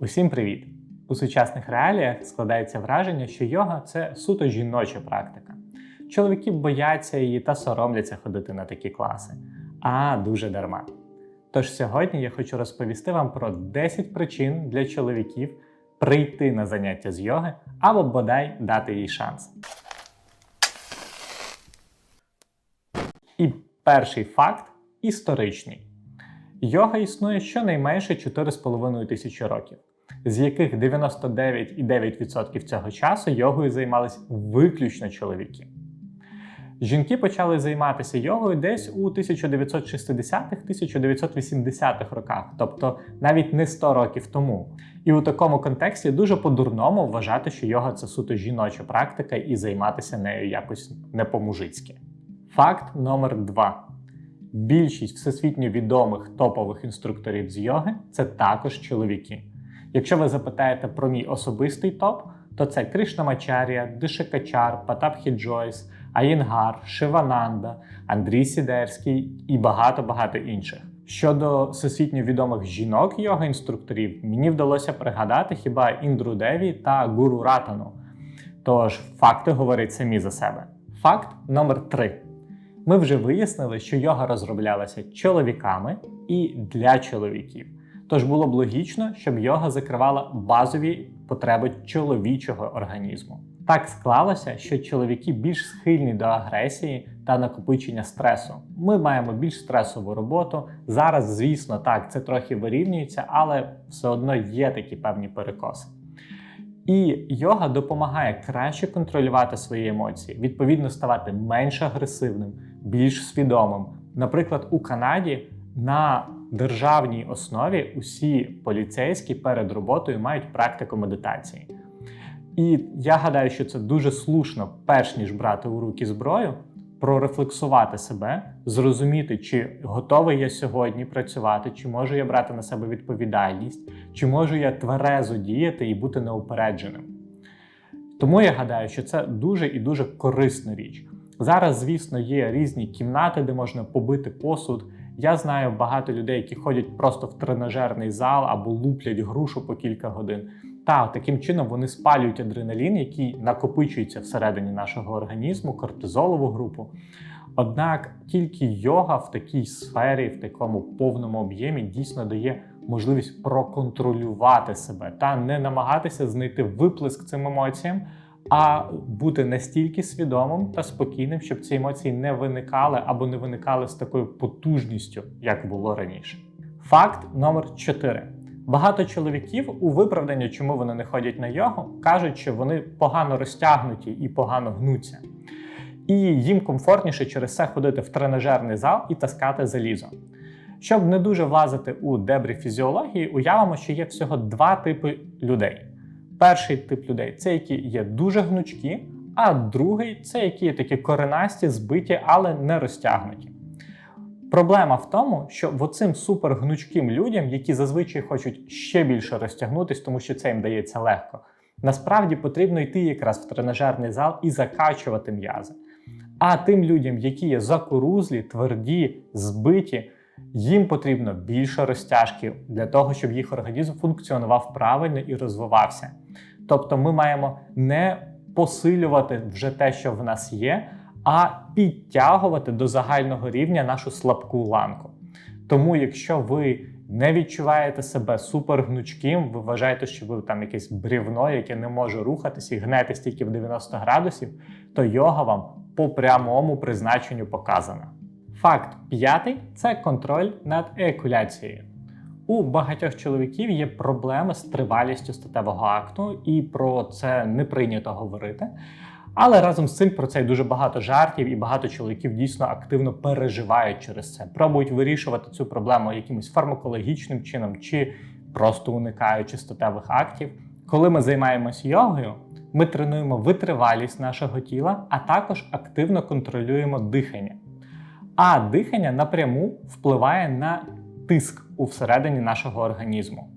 Усім привіт! У сучасних реаліях складається враження, що йога це суто жіноча практика. Чоловіки бояться її та соромляться ходити на такі класи. А дуже дарма. Тож сьогодні я хочу розповісти вам про 10 причин для чоловіків прийти на заняття з йоги або бодай дати їй шанс. І перший факт історичний. Йога існує щонайменше 4,5 тисячі років, з яких 99,9% цього часу йогою займались виключно чоловіки. Жінки почали займатися йогою десь у 1960-1980-х роках, тобто навіть не 100 років тому. І у такому контексті дуже по-дурному вважати, що йога це суто жіноча практика і займатися нею якось не по-мужицьки. Факт номер 2. Більшість всесвітньо відомих топових інструкторів з йоги це також чоловіки. Якщо ви запитаєте про мій особистий топ, то це Кришнамачарія, Дишикачар, Патапхі Джойс, Аїнгар, Шивананда, Андрій Сідерський і багато-багато інших. Щодо всесвітньо відомих жінок йога-інструкторів, мені вдалося пригадати хіба Індру Деві та Гуру Ратану. Тож факти говорять самі за себе. Факт номер 3. Ми вже вияснили, що йога розроблялася чоловіками і для чоловіків. Тож було б логічно, щоб йога закривала базові потреби чоловічого організму. Так склалося, що чоловіки більш схильні до агресії та накопичення стресу. Ми маємо більш стресову роботу. Зараз, звісно, так, це трохи вирівнюється, але все одно є такі певні перекоси. І йога допомагає краще контролювати свої емоції, відповідно ставати менш агресивним, більш свідомим. Наприклад, у Канаді на державній основі усі поліцейські перед роботою мають практику медитації. І я гадаю, що це дуже слушно, перш ніж брати у руки зброю, прорефлексувати себе, зрозуміти, чи готовий я сьогодні працювати, чи можу я брати на себе відповідальність, чи можу я тверезо діяти і бути неупередженим. Тому я гадаю, що це дуже і дуже корисна річ. Зараз, звісно, є різні кімнати, де можна побити посуд. Я знаю багато людей, які ходять просто в тренажерний зал або луплять грушу по кілька годин. Та таким чином вони спалюють адреналін, який накопичується всередині нашого організму, кортизолову групу. Однак тільки йога в такій сфері, в такому повному об'ємі, дійсно дає можливість проконтролювати себе та не намагатися знайти виплеск цим емоціям, а бути настільки свідомим та спокійним, щоб ці емоції не виникали або не виникали з такою потужністю, як було раніше. Факт номер 4. Багато чоловіків у виправданні, чому вони не ходять на йогу, кажуть, що вони погано розтягнуті і погано гнуться. І їм комфортніше через це ходити в тренажерний зал і таскати залізо. Щоб не дуже влазити у дебрі фізіології, уявимо, що є всього два типи людей. Перший тип людей це які є дуже гнучкі, а другий це які є такі коренасті, збиті, але не розтягнуті. Проблема в тому, що оцим супергнучким людям, які зазвичай хочуть ще більше розтягнутися, тому що це їм дається легко, насправді потрібно йти якраз в тренажерний зал і закачувати м'язи. А тим людям, які є закорузлі, тверді, збиті, їм потрібно більше розтяжки для того, щоб їх організм функціонував правильно і розвивався. Тобто ми маємо не посилювати вже те, що в нас є, а підтягувати до загального рівня нашу слабку ланку. Тому, якщо ви не відчуваєте себе супергнучким, ви вважаєте, що ви там якесь брівно, яке не може рухатись і гнетись тільки в 90 градусів, то йога вам по прямому призначенню показана. Факт п'ятий це контроль над еякуляцією. У багатьох чоловіків є проблеми з тривалістю статевого акту, і про це не прийнято говорити. Але разом з цим про це дуже багато жартів, і багато чоловіків дійсно активно переживають через це, пробують вирішувати цю проблему якимось фармакологічним чином чи просто уникаючи статевих актів. Коли ми займаємося йогою, ми тренуємо витривалість нашого тіла, а також активно контролюємо дихання. А дихання напряму впливає на тиск у всередині нашого організму.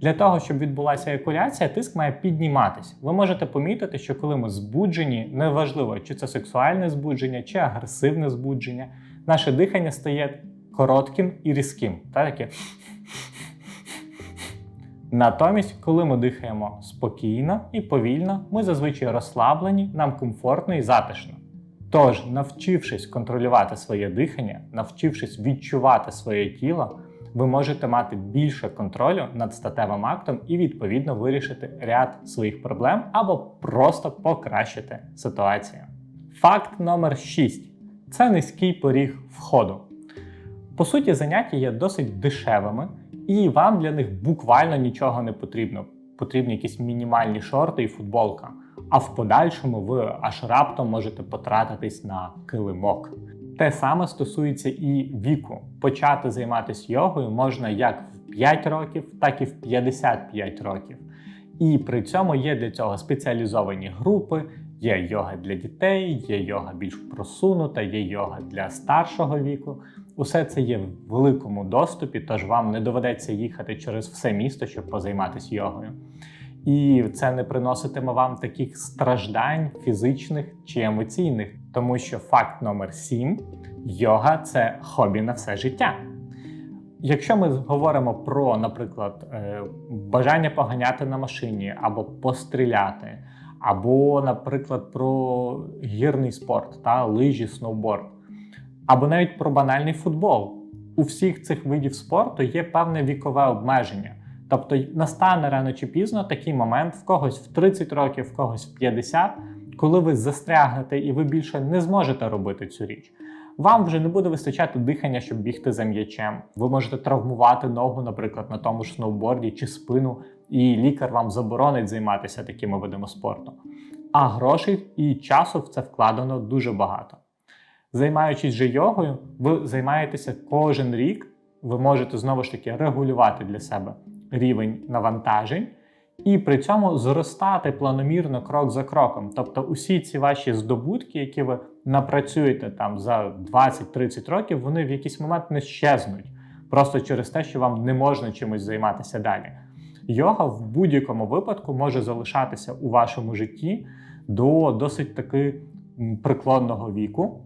Для того, щоб відбулася екуляція, тиск має підніматись. Ви можете помітити, що коли ми збуджені, неважливо, чи це сексуальне збудження, чи агресивне збудження, наше дихання стає коротким і різким. Та таке. Натомість, коли ми дихаємо спокійно і повільно, ми зазвичай розслаблені, нам комфортно і затишно. Тож, навчившись контролювати своє дихання, навчившись відчувати своє тіло, ви можете мати більше контролю над статевим актом і відповідно вирішити ряд своїх проблем або просто покращити ситуацію. Факт номер 6 це низький поріг входу. По суті, заняття є досить дешевими, і вам для них буквально нічого не потрібно. Потрібні якісь мінімальні шорти і футболка. А в подальшому ви аж раптом можете потратитись на килимок. Те саме стосується і віку. Почати займатися йогою можна як в 5 років, так і в 55 років. І при цьому є для цього спеціалізовані групи, є йога для дітей, є йога більш просунута, є йога для старшого віку. Усе це є в великому доступі, тож вам не доведеться їхати через все місто, щоб позайматися йогою. І це не приноситиме вам таких страждань фізичних чи емоційних, тому що факт номер 7 йога це хобі на все життя. Якщо ми говоримо про, наприклад, е, бажання поганяти на машині або постріляти, або, наприклад, про гірний спорт та лижі, сноуборд, або навіть про банальний футбол, у всіх цих видів спорту є певне вікове обмеження. Тобто настане рано чи пізно такий момент в когось в 30 років, в когось в 50, коли ви застрягнете і ви більше не зможете робити цю річ. Вам вже не буде вистачати дихання, щоб бігти за м'ячем. Ви можете травмувати ногу, наприклад, на тому ж сноуборді чи спину, і лікар вам заборонить займатися такими видами спорту. А грошей і часу в це вкладено дуже багато. Займаючись же йогою, ви займаєтеся кожен рік, ви можете знову ж таки регулювати для себе рівень навантажень і при цьому зростати планомірно крок за кроком. Тобто, усі ці ваші здобутки, які ви напрацюєте там за 20-30 років, вони в якийсь момент не щезнуть. Просто через те, що вам не можна чимось займатися далі. Йога в будь-якому випадку може залишатися у вашому житті до досить таки преклонного віку.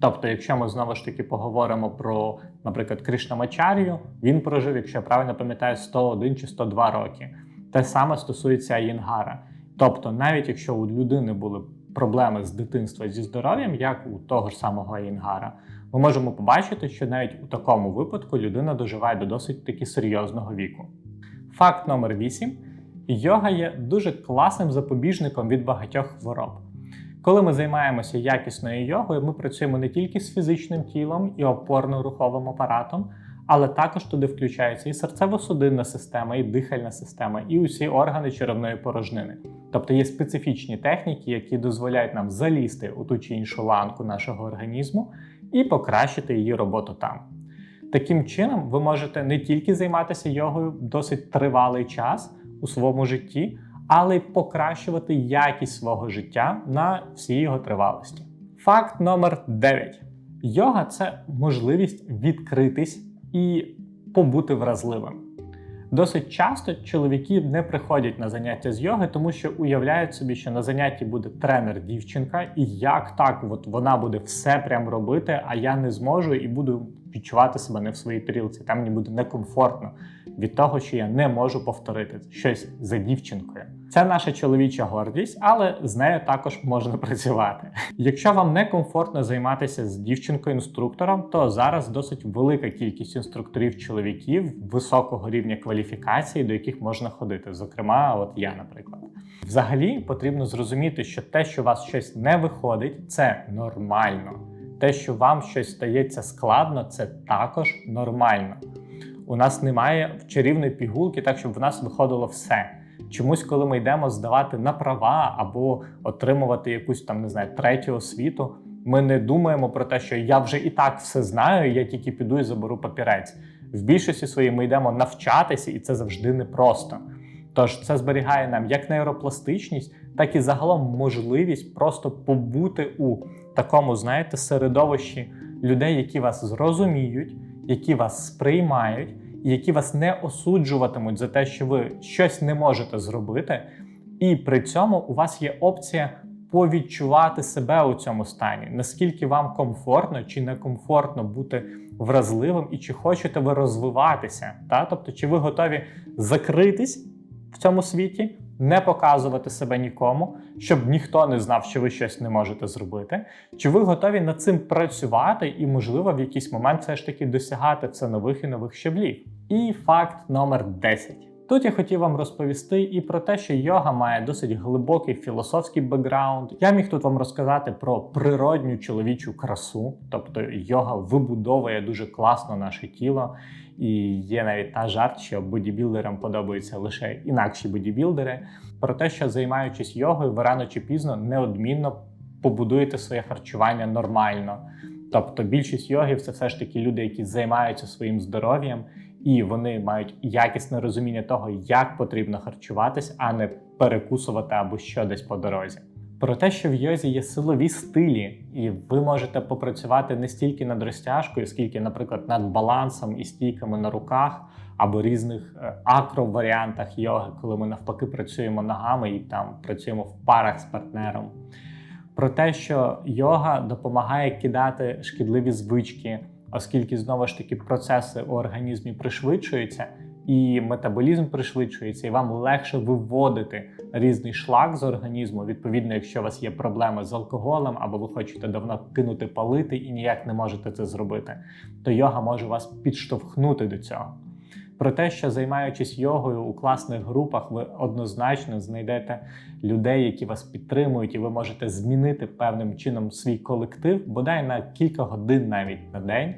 Тобто, якщо ми знову ж таки поговоримо про, наприклад, Кришнамачарію, він прожив, якщо я правильно пам'ятаю, 101 чи 102 роки. Те саме стосується Аїнгара. Тобто, навіть якщо у людини були проблеми з дитинства зі здоров'ям, як у того ж самого Аїнгара, ми можемо побачити, що навіть у такому випадку людина доживає до досить таки серйозного віку. Факт номер 8. Йога є дуже класним запобіжником від багатьох хвороб. Коли ми займаємося якісною йогою, ми працюємо не тільки з фізичним тілом і опорно-руховим апаратом, але також туди включається і серцево-судинна система, і дихальна система, і усі органи черевної порожнини. Тобто є специфічні техніки, які дозволяють нам залізти у ту чи іншу ланку нашого організму і покращити її роботу там. Таким чином, ви можете не тільки займатися йогою досить тривалий час у своєму житті, але й покращувати якість свого життя на всій його тривалості. Факт номер 9. Йога це можливість відкритись і побути вразливим. Досить часто чоловіки не приходять на заняття з йоги, тому що уявляють собі, що на занятті буде тренер-дівчинка, і як так от вона буде все прям робити, а я не зможу і буду відчувати себе не в своїй тарілці. Там мені буде некомфортно від того, що я не можу повторити щось за дівчинкою. Це наша чоловіча гордість, але з нею також можна працювати. Якщо вам некомфортно займатися з дівчинкою-інструктором, то зараз досить велика кількість інструкторів чоловіків високого рівня кваліфікації, до яких можна ходити. Зокрема, от я, наприклад. Взагалі потрібно зрозуміти, що те, що у вас щось не виходить, це нормально. Те, що вам щось стається складно, це також нормально. У нас немає чарівної пігулки, так щоб в нас виходило все. Чомусь, коли ми йдемо здавати на права або отримувати якусь там не знаю третю освіту, ми не думаємо про те, що я вже і так все знаю, я тільки піду і заберу папірець. В більшості своїй ми йдемо навчатися, і це завжди непросто. Тож це зберігає нам як нейропластичність, так і загалом можливість просто побути у такому, знаєте, середовищі людей, які вас зрозуміють, які вас сприймають, і які вас не осуджуватимуть за те, що ви щось не можете зробити. І при цьому у вас є опція повідчувати себе у цьому стані, наскільки вам комфортно чи некомфортно бути вразливим, і чи хочете ви розвиватися. Та? Тобто, чи ви готові закритись в цьому світі, не показувати себе нікому, щоб ніхто не знав, що ви щось не можете зробити, чи ви готові над цим працювати і, можливо, в якийсь момент все ж таки досягати це нових і нових щаблів. І факт номер 10. Тут я хотів вам розповісти і про те, що йога має досить глибокий філософський бекграунд. Я міг тут вам розказати про природню чоловічу красу, тобто йога вибудовує дуже класно наше тіло. І є навіть та жарт, що бодібілдерам подобаються лише інакші бодібілдери. Про те, що займаючись йогою, ви рано чи пізно неодмінно побудуєте своє харчування нормально. Тобто більшість йогів це все ж таки люди, які займаються своїм здоров'ям, і вони мають якісне розуміння того, як потрібно харчуватись, а не перекусувати або що десь по дорозі. Про те, що в йозі є силові стилі, і ви можете попрацювати не стільки над розтяжкою, скільки, наприклад, над балансом і стійками на руках, або різних е, акроваріантах йоги, коли ми навпаки працюємо ногами і там працюємо в парах з партнером. Про те, що йога допомагає кидати шкідливі звички, оскільки знову ж таки процеси у організмі пришвидшуються, і метаболізм пришвидшується, і вам легше виводити різний шлак з організму. Відповідно, якщо у вас є проблеми з алкоголем, або ви хочете давно кинути палити і ніяк не можете це зробити, то йога може вас підштовхнути до цього. Про те, що займаючись йогою у класних групах, ви однозначно знайдете людей, які вас підтримують, і ви можете змінити певним чином свій колектив, бодай на кілька годин навіть на день.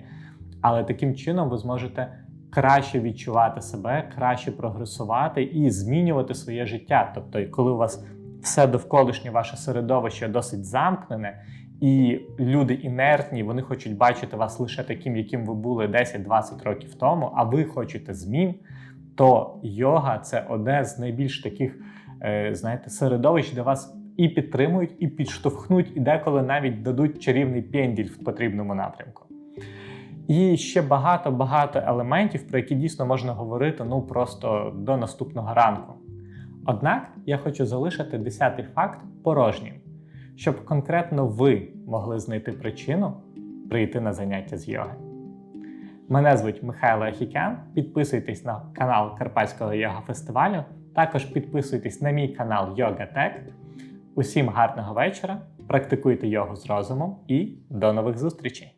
Але таким чином ви зможете краще відчувати себе, краще прогресувати і змінювати своє життя. Тобто, коли у вас все довколишнє ваше середовище досить замкнене, і люди інертні, вони хочуть бачити вас лише таким, яким ви були 10-20 років тому, а ви хочете змін, то йога це одне з найбільш таких, е, знаєте, середовищ, де вас і підтримують, і підштовхнуть, і деколи навіть дадуть чарівний пенділь в потрібному напрямку. І ще багато-багато елементів, про які дійсно можна говорити ну просто до наступного ранку. Однак я хочу залишити десятий факт порожнім, щоб конкретно ви могли знайти причину прийти на заняття з йоги. Мене звуть Михайло Ахікян. Підписуйтесь на канал Карпатського йога фестивалю. Також підписуйтесь на мій канал Йога Тек. Усім гарного вечора! Практикуйте йогу з розумом і до нових зустрічей!